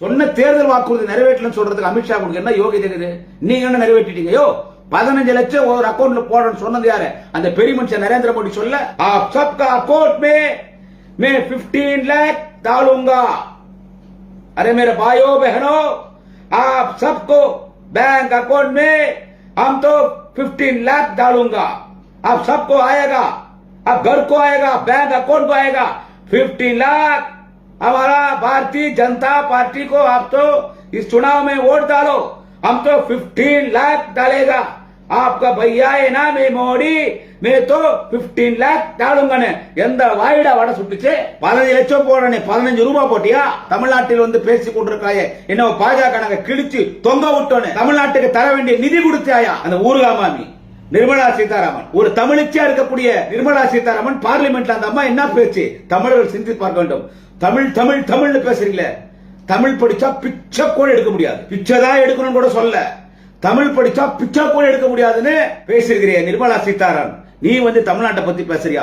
சொன்ன தேர்தல் வாக்குறுதி நிறைவேற்றலன்னு சொல்றதுக்கு அமித்ஷா உங்களுக்கு என்ன யோகிதை இருக்குது நீங்க என்ன நிறைவேற்றிட்டீங்க யோ பதினஞ்சு லட்சம் ஒரு அக்கௌண்ட்ல போடணும்னு சொன்னது யாரு அந்த பெரிய மனுஷன் நரேந்திர மோடி சொல்ல आप सबका अकाउंट में मैं 15 लाख डालूंगा अरे मेरे भाइयों बहनों आप सबको बैंक अकाउंट में हम तो 15 लाख डालूंगा आप सबको आएगा अब घर को आएगा बैंक अकाउंट को आएगा 15 लाख हमारा भारतीय जनता पार्टी को आप तो इस चुनाव में वोट डालो। हम तो 15 लाख डालेगा। आपका भैया है ना मैं மோடி மே தோ பிப்டீன் லேக் தாழுங்கன்னு எந்த வாயிடா வடை சுட்டுச்சு பதினஞ்சு லட்சம் போடனே பதினஞ்சு ரூபாய் போட்டியா? தமிழ்நாட்டில் வந்து பேசி கொண்டிருக்காயே என்ன பாஜக நாங்க கிழிச்சு தொங்க விட்டோன்னு தமிழ்நாட்டுக்கு தர வேண்டிய நிதி கொடுத்தாயா? அந்த ஊர்கா மாமி நிர்மலா சீதாராமன். ஒரு தமிழிச்சா இருக்கக்கூடிய நிர்மலா சீதாராமன் பார்லிமெண்ட்ல அந்த அம்மா என்ன பேச்சு? தமிழர்கள் சிந்தி பார்க்க வேண்டும். தமிழ் தமிழ் தமிழ்னு பேசுறீங்களே? தமிழ் படிச்சா பிச்சை கூட எடுக்க முடியாது. பிச்சை தான் எடுக்கணும்னு கூட சொல்ல. தமிழ் படிச்சா பிச்சை கூட எடுக்க முடியாதுன்னு பேசிருக்கிறிய நிர்மலா சீதாராமன். நீ வந்து தமிழ்நாட்டை பத்தி பேசுறியா?